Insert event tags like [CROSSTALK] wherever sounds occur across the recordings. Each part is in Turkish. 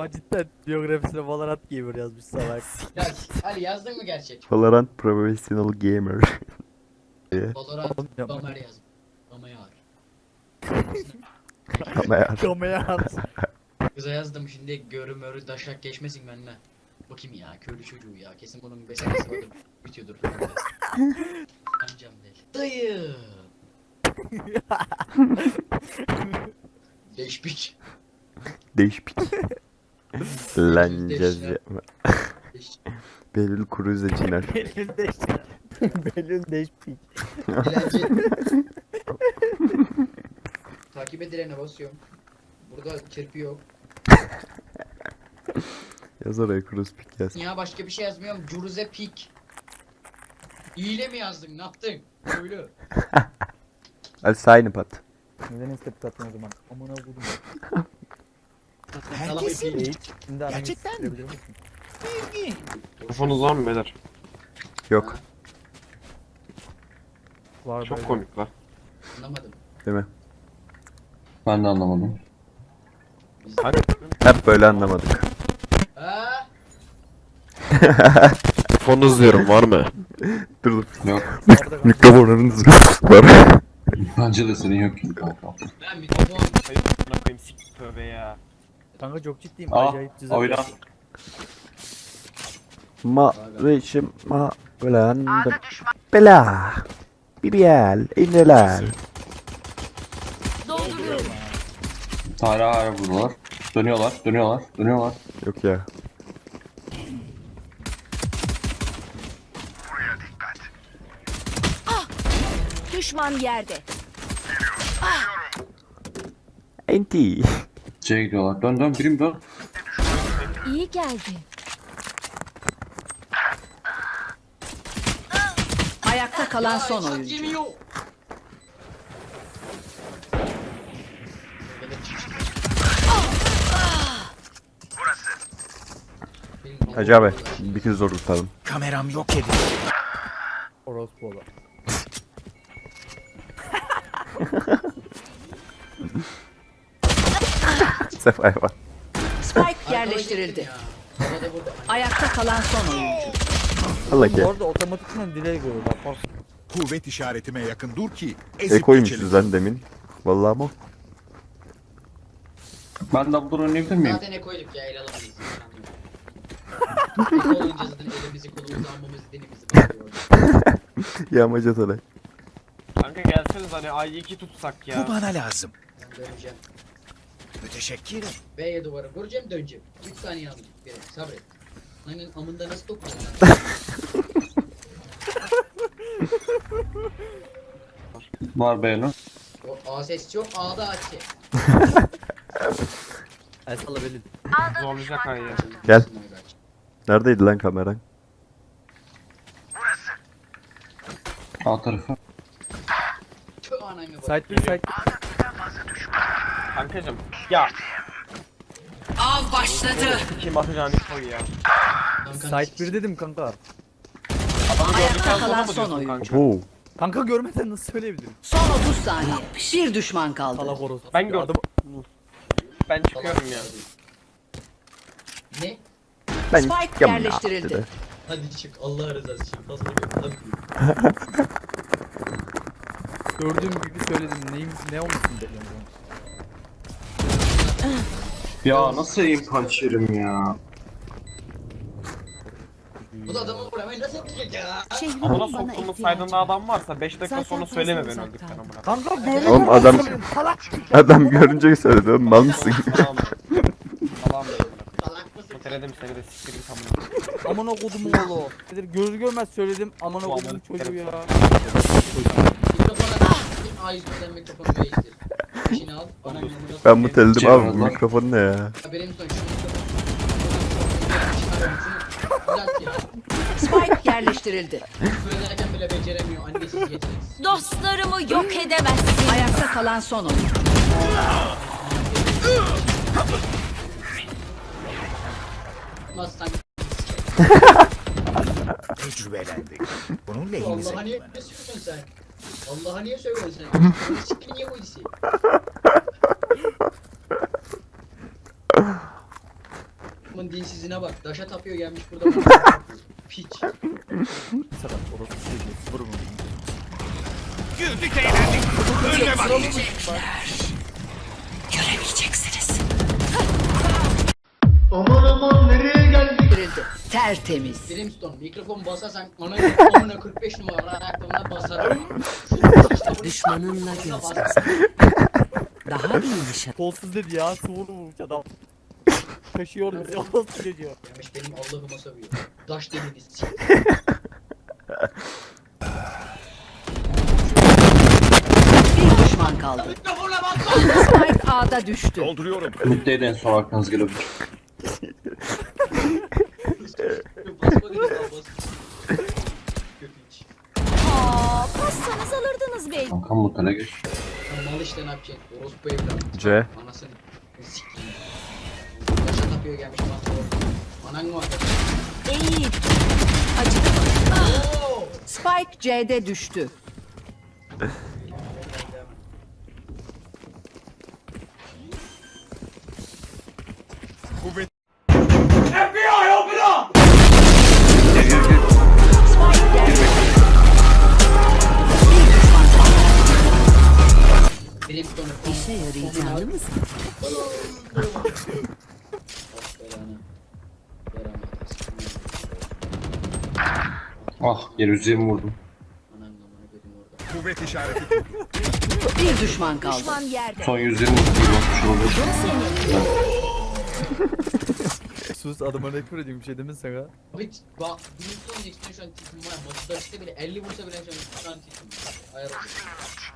Ama cidden biyografisine Valorant Gamer yazmış salak. [LAUGHS] Ya Ali yazdın mı gerçek? Valorant Professional Gamer. [LAUGHS] Valorant Oğlum. Gamer yazdım. Gamer. Ama ya. Kamaya at. Kıza yazdım şimdi görü mörü daşak geçmesin benimle. Bakayım ya köylü çocuğu ya kesin bunun besenesi vardır bitiyordur. [LAUGHS] Amcam değil. Dayı. Değişik. Değişik. Değişik. yapma. Belül Cruze Ciner. [LAUGHS] Belül deş. [LAUGHS] Belül deşpik. Dilenci. [LAUGHS] Takip edilene basıyorum. Burada kirpi yok. Yaz oraya Cruz Pik yaz. Ya başka bir şey yazmıyorum. Curuze pik. İyile mi yazdın? Ne yaptın? Köylü. Hadi sign up at. Neden istep tattın o zaman? Amına vurdum. Eğit. Şimdi ananı siktirebilir misin? Mikrofonunuz var mı beyler? Yok. Var Çok komik lan. Anlamadım. Değil mi? Ben de anlamadım. Hadi. Hep böyle anlamadık. Ha? Mikrofonunuz diyorum var mı? Dur dur. Yok. Mikrofonunuz var. Bence de senin yok ki kanka. Ben mikrofon. Hayır buna koyayım sik tövbe ya. Kanka çok ciddiyim. Aa, Acayip cızır. oyna. Ma reşim ma belandım. Bela. BBL. İnneler. Hala hala vurdular. Dönüyorlar, dönüyorlar, dönüyorlar. Yok ya. Düşman yerde. Enti. C'ye gidiyorlar. Dön dön, birim dön. İyi geldi. Ayakta kalan son oyuncu. Yemiyor. Hacı abi kez zor tutalım. Orospu [LAUGHS] Sefaya bak. Spike yerleştirildi. Ayakta kalan son oyuncu. Allah ki. Bu arada otomatikman delay koyuyor bak. Kuvvet işaretime yakın dur ki ezip Ekoymuşuz geçelim. lan demin. Vallahi ama. Ben double door oynayabilir miyim? Zaten ne koyduk ya el alamayız. Eko olunca zaten elimizi kolumuzu almamız dilimizi [LAUGHS] bağlıyor. Yağmaca taray. Kanka gelseniz hani ay2 tutsak ya. Bu bana lazım. Ben döneceğim. Müteşekkirim. B'ye duvara vuracağım döneceğim. 3 saniye aldım. Bir sabret. Hani amında nasıl dokunuyor? [LAUGHS] Var B'nin. O A ses yok A'da aç. El salla Belül. Zorlayacak ay ya. Gel. Neredeydi lan kameran? A tarafı. Tüh ananı bak. Side bir side. Kankacım ya Av başladı. kim atacağını koy ya. Side bir dedim kanka. Adamı gördükten sonra kalan mı son diyorsun oyuncu. kanka? Oo. Kanka görmeden nasıl söyleyebilirim? Son 30 saniye. Bir düşman kaldı. Salak orospu. Ben gördüm. Ben çıkıyorum ya. Ne? Ben Spike çıkacağım ya, yerleştirildi. dedi. Hadi çık Allah rızası için fazla görmedim. Gördüğüm gibi söyledim. Neyim, ne olmuşsun dedim. Ya nasıl aim punch yerim ya? Bu da adamı vuramayı nasıl yapacak ya? Şehrimin Amına bana ihtiyacı saydığında var. adam varsa 5 dakika Zaten sonra fazla söyleme ben uzaktaydım. öldükten amına. Kanka görmeden Oğlum adam söyleyeyim? Salak. adam görünce söyledi oğlum mal mısın? Allah'ım benim. Salak mısın? Muteledim seni de siktir git amına. Amına kodumun oğlu. Nedir göz görmez söyledim. Amına kodumun çocuğu ya. Mikrofona da A yüzünden mikrofonu değiştir. Al. Bana Ben muteledim abi Cevap lan. mikrofon ne ya? Benim son. Spike yerleştirildi. Küfür ederken bile beceremiyor. Annesiz yeteneksiz. Dostlarımı yok edemezsin. Ayakta kalan son oyuncu. Nasıl sanki? Tecrübelendik. Bunun lehimize Allah'a niye söylüyorsun sen? Allah'a niye söylüyorsun sen? [LAUGHS] Siktir niye koydun sen? Bunun dinsizine bak. Daşa tapıyor gelmiş burada. Piç. Sana orası çocuğu. Vur bunu. Güldük eğlendik. Ölme vakti. Tertemiz. Brimstone mikrofon basarsan ananı amına 45 numara ayakkabına basarım. [LAUGHS] Düşmanınla göz. Daha iyi nişan. Kolsuz dedi ya. Sıvır vurmuş adam. Taşıyor bizi. Orası çocuğu. Gelmiş benim Allah'ıma sövüyor. Daş dediğiniz sik. Bir düşman kaldı. Spike A'da düştü. Dolduruyorum. Mid'deydi en son arkanız gelebilir. [LAUGHS] Basma dedim daha bas. Köpiç. Aa, bassanız alırdınız belki. Kankam mutele geç. Sen mal işte ne yapacaksın? Orospu evlat. C. Anasını sikeyim. Daşa tapıyor gelmiş bana sor. Anan mı var? İyi. Acıdı. Oo! Spike C'de düştü. [LAUGHS] Ah yere üzerimi vurdum. kuvvet işareti. Bir düşman kaldı. Düşman yerde. Son 120 vurdum. Basmış olabilir. Seni. Sus adama ne küfür edeyim bir şey demin sana. Abi bak Brimstone Jackson şu an tipim var. Maçta işte bile 50 vursa bile şu an şu an tipim var. Ayar oldu.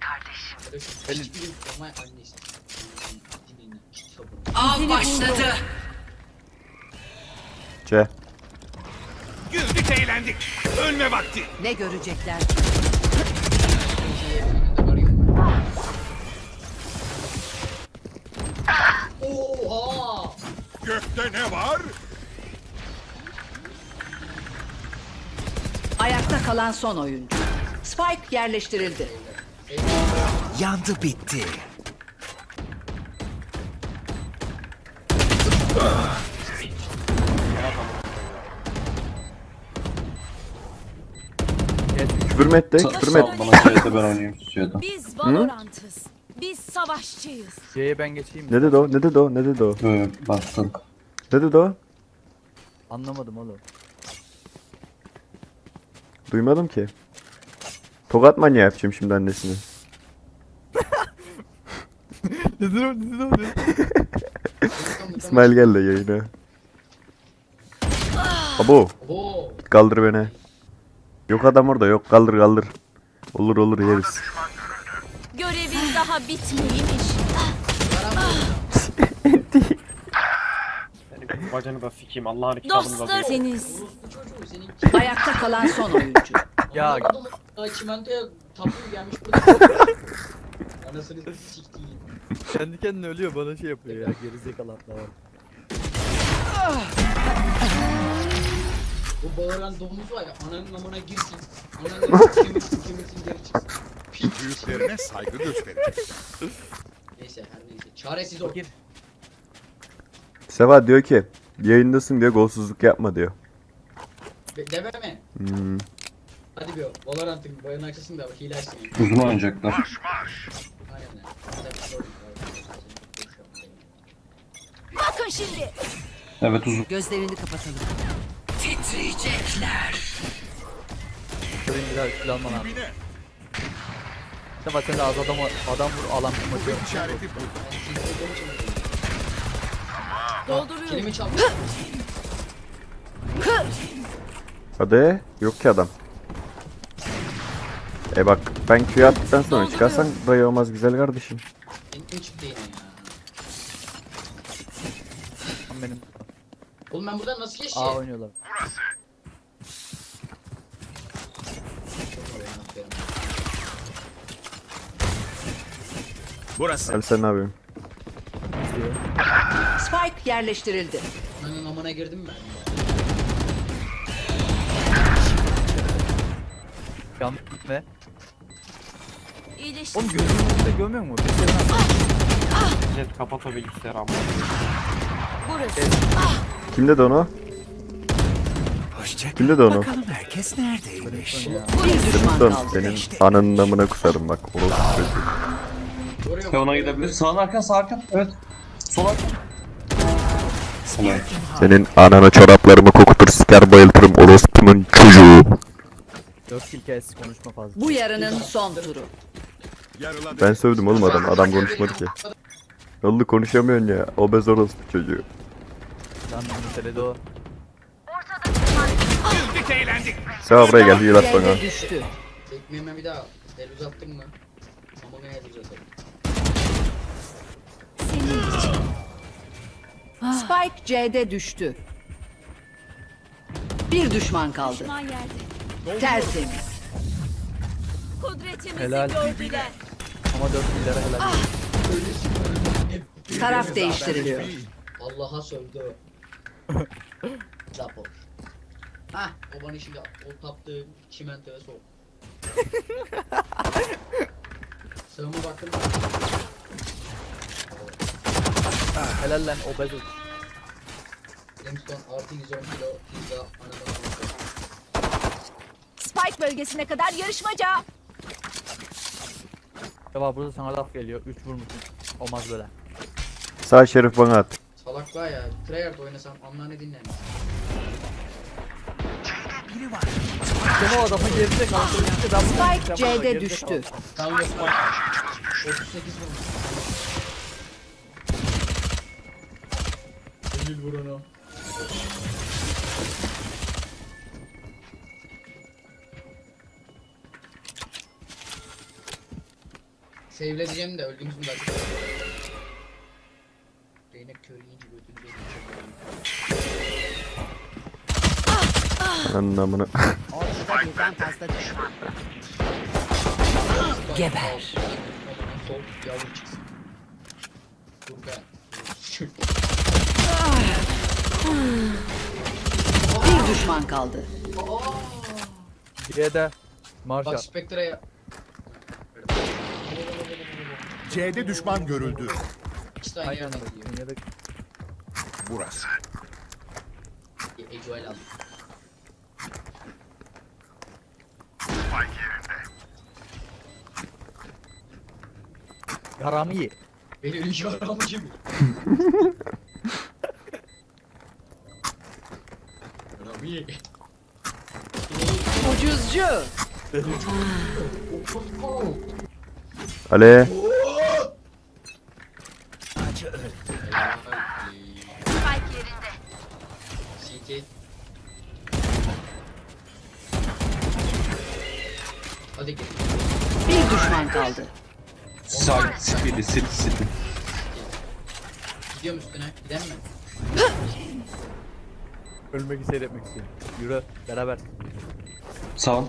Kardeşim. Brimstone var annesi. Dinleyin. Av başladı. C. Güldük eğlendik. Ölme vakti. Ne görecekler ki? Oha! Gökte ne var? Ayakta kalan son oyuncu. Spike yerleştirildi. Yandı bitti. Küfür mü etti? Küfür? Sal bana C'de ben oynayayım C'de. Biz Valorant'ız. Biz savaşçıyız. C'ye ben geçeyim mi? Ne dedi o? Ne dedi o? Ne dedi o? Böyle bastın. Ne dedi o? Anlamadım oğlum. Duymadım ki. Tokat manyağı yapacağım şimdi annesini. [LAUGHS] ne dedi o? Ne dedi o? Ne dedi İsmail gel de yayına. Abo Oo! kaldır beni. Yok adam orada yok kaldır kaldır. Olur olur yeriz. Görevin daha bitmemiş. Senin bacanı da sikeyim Allah'ın kitabını da diyor. Dostlarınız. Ayakta kalan son oyuncu. Ya daha çimentoya tapıyor gelmiş burada. [LAUGHS] Anasını siktiğim. kendi kendine ölüyor bana şey yapıyor ya. Gerizekalı atlar. Bu bağıran domuz var ya ananın amına girsin. Ananın [LAUGHS] kemirsin kemirsin geri çıksın. Büyüklerine saygı gösterecek. Neyse her neyse. Çaresiz ol. Seva diyor ki yayındasın diyor golsuzluk yapma diyor. Be- Deme mi? Hmm. Hadi bir o. Valorant'ın bayanın açısın da bak hile açsın. ya. Uzun oynayacaklar. Aynen öyle. Tabii. Bakın şimdi. Evet uzun. Gözlerini kapatalım. Titriyecekler. Şurayı bir daha kill alman lazım. Dibine. Seva sen de az adam, adam vur alan kurdu. Dolduruyorum. Kelime çaldı. Hadi yok ki adam. E bak ben Q'yu attıktan sonra çıkarsan dayı olmaz güzel kardeşim. Benim çıktı yine ya. benim. Oğlum ben buradan nasıl geçeceğim? oynuyorlar. Burası. Abi sen ne yapıyorsun? Spike yerleştirildi. Ananın amına girdim ben. Yan ne? İyileştim. Oğlum gözünün önünde görmüyor musun? Bir kere Jet kapat o bilgisayarı ama. Burası. Kim dedi onu? Hoşça Kim dedi onu? Bakalım herkes neredeymiş? Kaldı. senin ananın namına kusarım bak. Orası Kavuna gidebilir. Sağın arkan sağ arkan. Evet. Sol arkan. Senin anana çoraplarımı kokutur siker bayıltırım orospunun çocuğu. 4 kill kes konuşma fazla. Bu yarının son turu. Ben sövdüm oğlum adam. Adam konuşmadı ki. Yollu konuşamıyorsun ya. Obez orospu çocuğu. Lan meselede o. Güldük eğlendik. Sen buraya gel heal at bana. Düştü. Bir daha el uzattın mı? Ama ne el uzatalım. Senin için. Spike C'de düştü. Bir düşman kaldı. Düşman yerde. Tertemiz. Kudretimizi Helal. gördüler. Ama 4 killere helal. Taraf değiştiriliyor. Allah'a sövdü. Zapor. Hah o bana şimdi o taptığı çimentoya sok. [LAUGHS] Sığıma baktım. Helal lan obez ol. Limstone artı 110 kilo pizza anadan Spike bölgesine kadar yarışmaca. Ya burada sana laf geliyor. 3 vurmuşsun. Olmaz böyle. Sağ şerif bana at. Salak var ya. Treyarch oynasam anlarını dinlemez. Sen o adamı geride kaldı. Spike C'de düştü. Tam yok bak. 38 vurmuş. Delil vurana. Save'le diyeceğim de öldüğümüz mü dakika. Zeynep kör yiyince götünü Ananın namına. Ortada birden fazla düşman. Geber. Sol yavru çıksın. Kurgan. Bir düşman kaldı. C'de. Marşal. Bak Spectre'ye. C'de düşman görüldü. Aynen. yerden gidiyor. Dünyada Burası. Ejoel aldı. yaramı ye. Beni öyle yaramı gibi. [LAUGHS] Yaramı ye. Ucuzcu. Ale. CT. Hadi gel. Bir düşman kaldı. Sağ City City City. Gidiyorum üstüne. Giden mi? Ölmek seyretmek istiyorum. Yürü beraber. Sağ.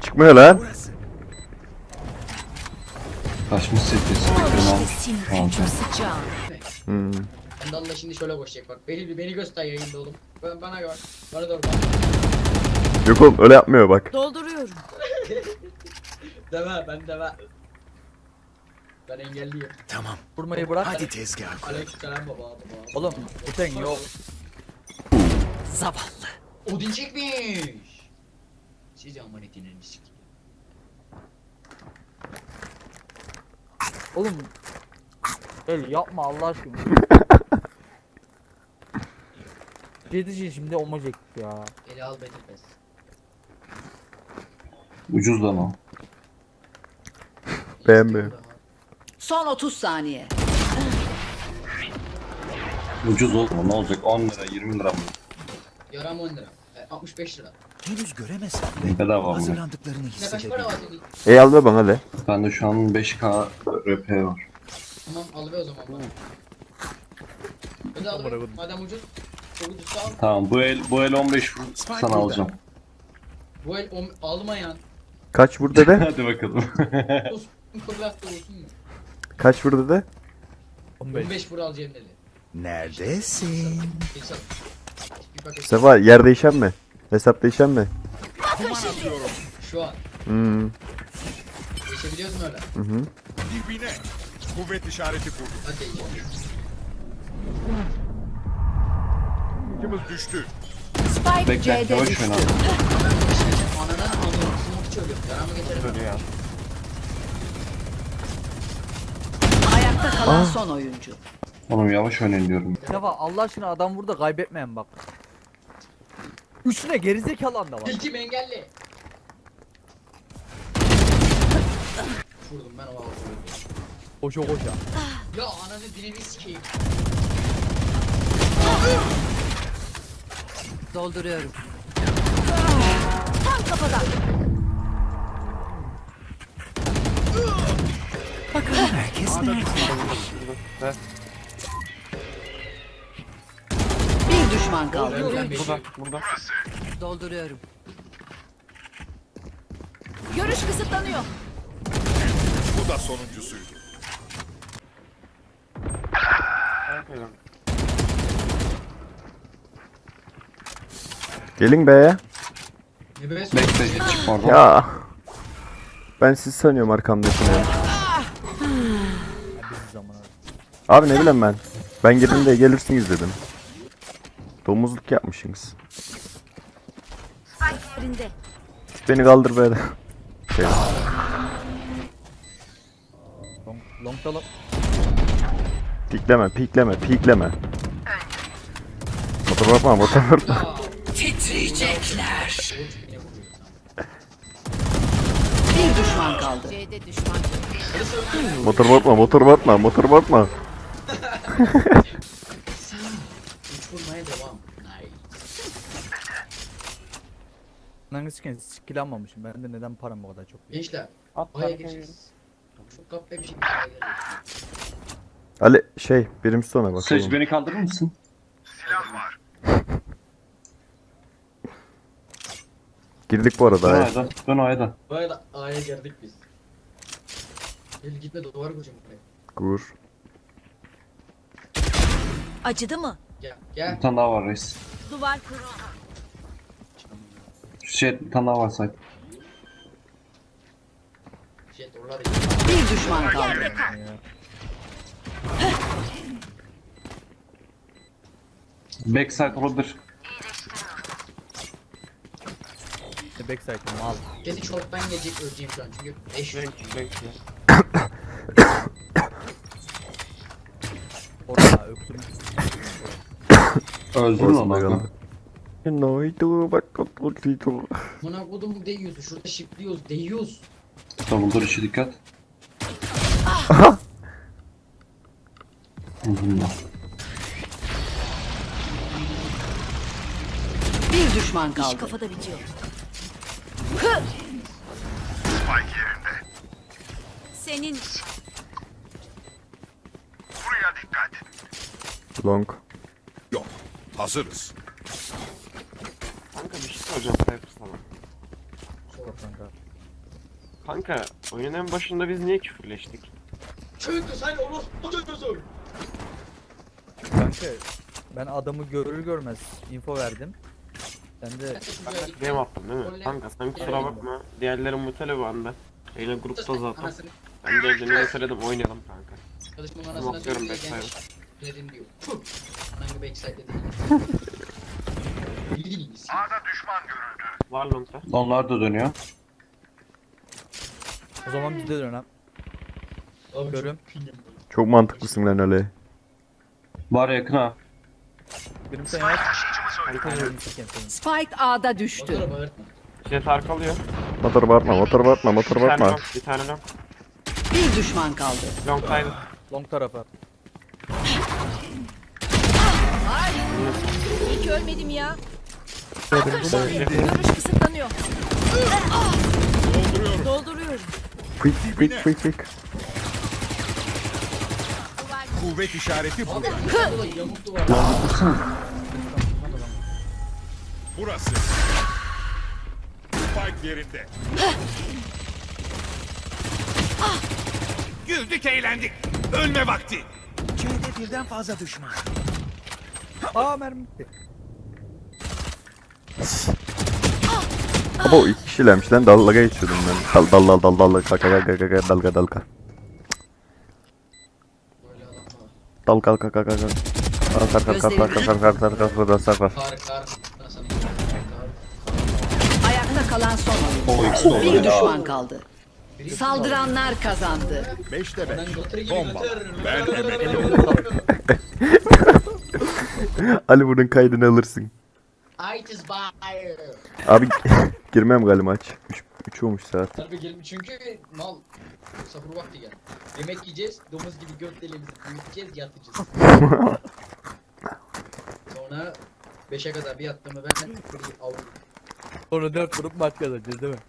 Çıkmıyor lan. Kaçmış. Sinir hücum sıcağı. Hmm. Ben de Allah şimdi şöyle koşacak bak. Beni, beni göster yayında oğlum. Ben, bana gör. Bana doğru bak. Yok oğlum öyle yapmıyor bak. Dolduruyorum. [LAUGHS] Deme ben deme. Ben engelliyim. Tamam. Vurmayı bırak. Hadi tezgah kur. Aleykümselam baba baba. Oğlum buten yok. Zavallı. Odin çekmiş. Siz amanetinin misik. Oğlum. El yapma Allah aşkına. [LAUGHS] Dedici şimdi olmayacak ya. Eli al beni pes. Ucuz lan o. Beğenmiyorum. Son 30 saniye. Ucuz oğlum ne olacak 10 lira 20 lira mı? Yaram 10 lira. E, 65 lira. Henüz göremesem de Bedava mı? hazırlandıklarını Ne kaç para var hissedebilirim. senin? E al be bana le. Bende şu an 5k RP var. Tamam al be o zaman bana. Hadi al be. Madem ucuz. Tamam bu el bu el 15 vur Spike sana burada. alacağım. Bu el om- almayan. Kaç vur dede? [LAUGHS] Hadi bakalım. Olsun mu? Kaç vur dede? 15. 15 vur alacağım dedi. Neredesin? Sefa yer değişen mi? Hesap değişen mi? Şu an. Hmm. Geçebiliyoruz mu öyle? Hı hı. Dibine. Kuvvet işareti kurdum. Hadi. Spike'ımız düştü. Spike Bekle. C'de Yavaş düştü. Anadan alıyorum. Smoke hiç ölüyorum. Yaramı getirelim. Dur ya. Ayakta kalan son oyuncu. Oğlum yavaş oynayın diyorum. Mustafa Allah aşkına adam burada kaybetmeyen bak. Üstüne gerizekalı anda var. Tiltim engelli. Vurdum ben o altı. Koşa koşa. Ya ananı dinini sikeyim. Dolduruyorum. Tam kafadan. Herkes nerede? Bir düşman kaldı. Burada burada. Dolduruyorum. Görüş kısıtlanıyor. Bu da sonuncusuydu. Gelin be. Bekle çık oradan. Ya. Ben siz sanıyorum arkamdakini. Abi. Abi ne bileyim ben. Ben girdim de gelirsiniz dedim. Domuzluk yapmışsınız. Beni kaldır be. Şey, Long, long talım. pikleme, pikleme, pikleme. Motor bakma, motor bakma. Titriyecekler. Bir düşman kaldı. C'de düşman. Motor bakma, motor bakma, motor bakma. Üç vurmaya devam. Skill almamışım. Ben de neden param bu kadar çok? Gençler. At Aya. Çok kapta bir şey. Ali şey, Brimstone'a Seç bakalım. beni kaldırır mısın? Girdik bu arada. Dön ay. ayda. Dön ayda. Bu arada A'ya girdik biz. Gel gitme duvar koyacağım buraya. Gur. Acıdı mı? Gel gel. Bir tane daha var reis. Duvar. Çıkamıyorum. Şey bir tane daha var. Jet oralar Bir düşman kaldı. Ya. Backside olabilir. İşte backside'ım al. Kesin short'tan gelecek öleceğim şu an çünkü 5 Renk renk ya. Orada öksürüm. Öldün mü ama? kaldı. Noydu bak kapatıydı. Buna kodum değiyoruz. Şurada shiftliyoruz. Değiyoruz. Tamam dur işe dikkat. Allah. Bir düşman İş kaldı. kafada bitiyor. Senin Long. Yok. Hazırız. Kanka bir şey soracağım Cypher sana. Yok kanka. Kanka oyunun en başında biz niye küfürleştik? Çünkü sen orospu çocuğusun. Kanka ben adamı görür görmez info verdim. De Ben de DM attım değil mi? Kanka sen kusura bakma. Diğerleri mutele bu anda. Yine grupta zaten. Anasını Ben de evde söyledim oynayalım kanka. çalışmamın anasını Bakıyorum söyleyeceğim. backside. Dedim diyor. Puh. Ananı backside'de değil. Bildiğin misin? Var longta. Onlar da dönüyor. o zaman bizde dönem. Abi Görüyorum. Çok mantıklısın lan Ali. Var yakın ha. Benim sen yap. Kanka Aynen siken senin. Spike A'da düştü. Motora bağırtma. jet arkalıyor. Motor bakma, motor bakma, motor Bir tane long, bir tane long. Bir düşman kaldı. Long side. Long tarafa. iyi ki ölmedim ya. Görüş kısıtlanıyor. Dolduruyorum. Quick, quick, quick, quick. Kuvvet işareti burada. Burada yamuk duvar. Burası. Spike yerinde. Güldük eğlendik. Ölme vakti. C'de birden fazla düşman. Aa mermi bitti. Ama o iki kişilermiş lan dalga geçiyordum ben. Dal dal dal dal dal kaka kaka kaka dalga dalga. Dal kaka kaka kaka. Kar kar kar kar kar kar kar kar kar kar kar kar. Kar kar. Sana kar. Kalan son oyuncu. Bir düşman kaldı. Saldıranlar kazandı. Beşte beş. Ben götür gibi Bomba. götür. Ben [LAUGHS] Ali bunun kaydını alırsın. Abi [LAUGHS] girmem galiba aç. 3 olmuş saat. Tabii gelin çünkü mal sahur vakti geldi. Yemek yiyeceğiz, domuz gibi gökdelemizi büyüteceğiz, yatacağız. [LAUGHS] Sonra 5'e kadar bir yattığımı ben free onu dört vurup maç kazanacağız değil mi?